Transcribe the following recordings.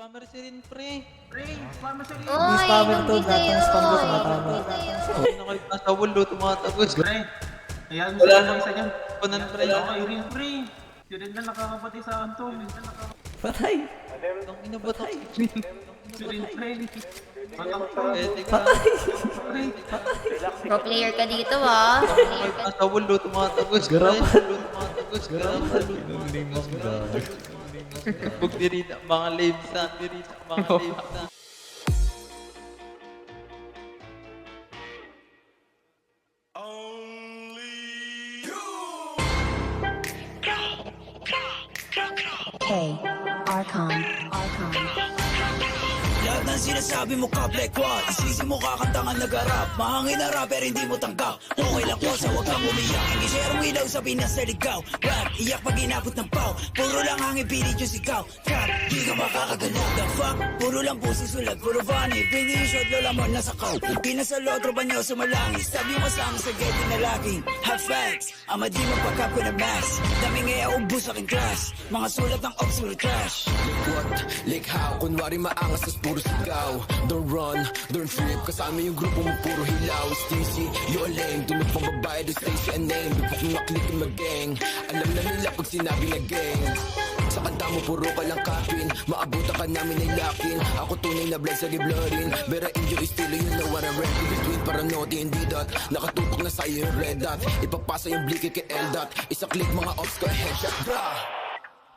Spammer si rin, pre. Pre, spammer sa rin. Oy, spammer to, hindi kayo. datang spam ko, tumatama. Hindi kayo. Nakalit na sa wall, tumatagos. Pre, ayan mo Wala sa na. isa dyan. Kunan, pre. Okay rin, pre. Yun din na nakakapati sa Anton. Yun din na nakakapati Patay! Ang ina ba to? sa rin, pre. Patang Pwede ka. pre. Pro player ka dito ah. Pro player ka. na sa wall, tumatagos. pre. Garapan. Tumatagos, garapan. Limang gag. Huwag dirita, mga lame sa, dirita, mga lame sa. K. Archon. Archon. Ng sinasabi mo ka Black One Isisi mo kakantangan nagarap. Mahangin na rapper hindi mo tanggap. Okay lang ko sa wag kang umiyak. Hindi share ilaw sa Pinas na ligaw. Rap, iyak pag inabot ng pau Puro lang hangin pilit yung sigaw. Trap, di ka makakagalaw The fuck, puro lang puso sulat. Puro funny, pingi yung shot lola mo nasa kaw Pinasalo, tropa nyo sumalangis Sabi mo kasama sa gete na laging Have facts, ama di magpagkap ko na mass Daming e ubus aking class. Mga sulat ng puro trash. What? Like how? Kunwari maangas tas puro sigaw Don't run, don't trip. Kasama yung grupo mo puro hilaw. Stingy, you a lame. Tunog pang babae, do Stacy a name. Bukak na click yung mag-gang. Alam na nila pag sinabi na gang. Sa kanta mo puro ka lang kapin. Maabutan ka namin ay lakin Ako tunay na blood sa giblorin Bera inyo estilo yun na what I'm ready Between paranoid hindi dot Nakatutok na sa'yo yung red dot. Ipapasa yung blicky kay L dot. Isa click mga ops ko headshot Bra!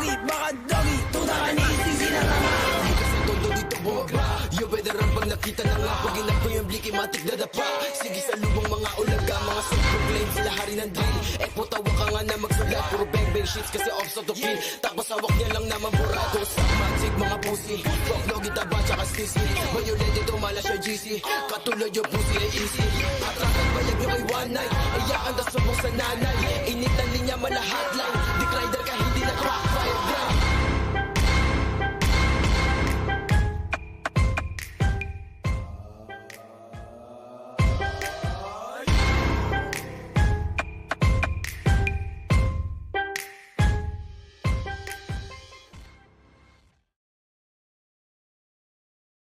Nogi? Baka dogi? Tuta ka Sisi na Di ka sa todo dito bumaba Yo, veteran pag nakita na nga Pag inap ko yung bliki, matik na dapa? Sige sa lubong mga ulaga Mga self-proclaim sila hari ng drill. Eh putawa ka nga na magsulat. Puro bang bang shits kasi off sa kill Tapos hawak niya lang naman burado Sa magic mga pussy. Fuck no gitaba tsaka sissy Violent ito mala siya GC Katulad yung pussy ay easy. Atrakan bayag nyo kay one night. Iyakan tas subong sa nanay. Init ng linya mala hotline